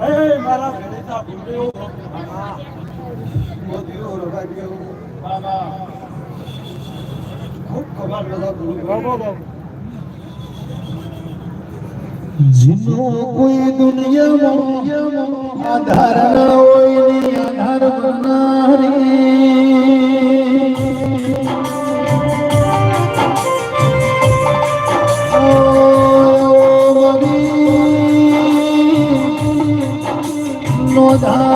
એ મારા ગણિતા ભૂલ્યો મોતીઓ રગાડ્યો બાબા ખૂબ ખબર બધા ભૂલ્યો જીનો કોઈ દુનિયામાં આધાર ન હોય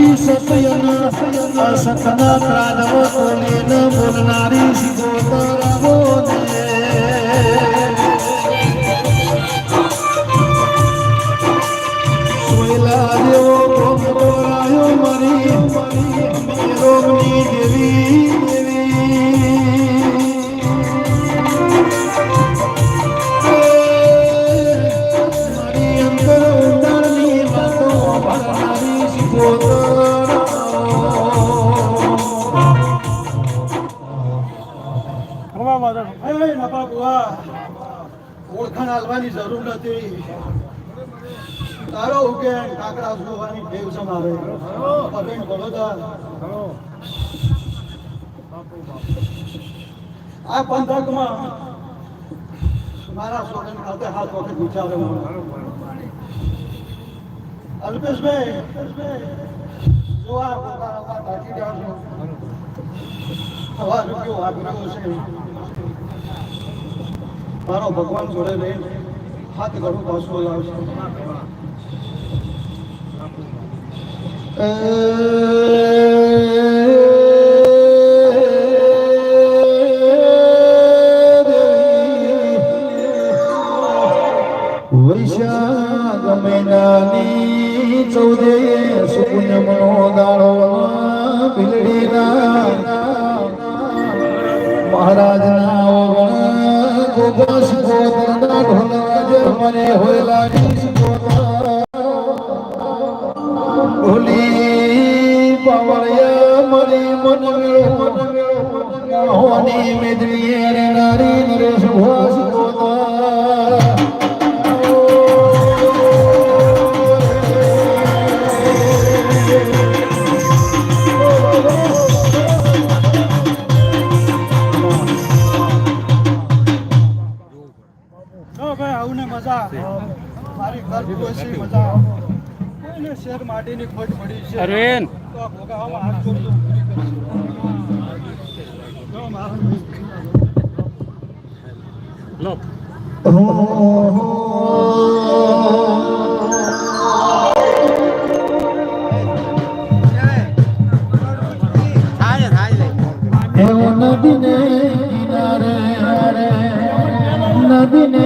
મારી સતયન અસતના પ્રાણવ બોલીન બોલનારી શિગોતરાવો ને ઓળખાણ આલવાની જરૂર નથી. તારો ઉકેલ કાકડા જોવાની ટેવ છે મારે પટેલ આ પંથકમાં મારા સોગન ખાતે હાથ વખત વિચારે અલ્પેશભાઈ, જો આ પોતાના ટાંકી જાણશો. સવાર રૂપિયો આગ્રહ છે. મારો ભગવાન જોડે રહે હાથ ઘણું પાછું લાવશે વૈશાખ મહિનાની ચૌદે સુપુણ્યમનો દાડો ભીલડીના મહારાજના મજા કોઈને શેર માટીની ખોટ પડી છે. અરવિંદ તો ભોગાવામાં હાથ જોડજો પૂરી કરજો. જો મારા લો નદીને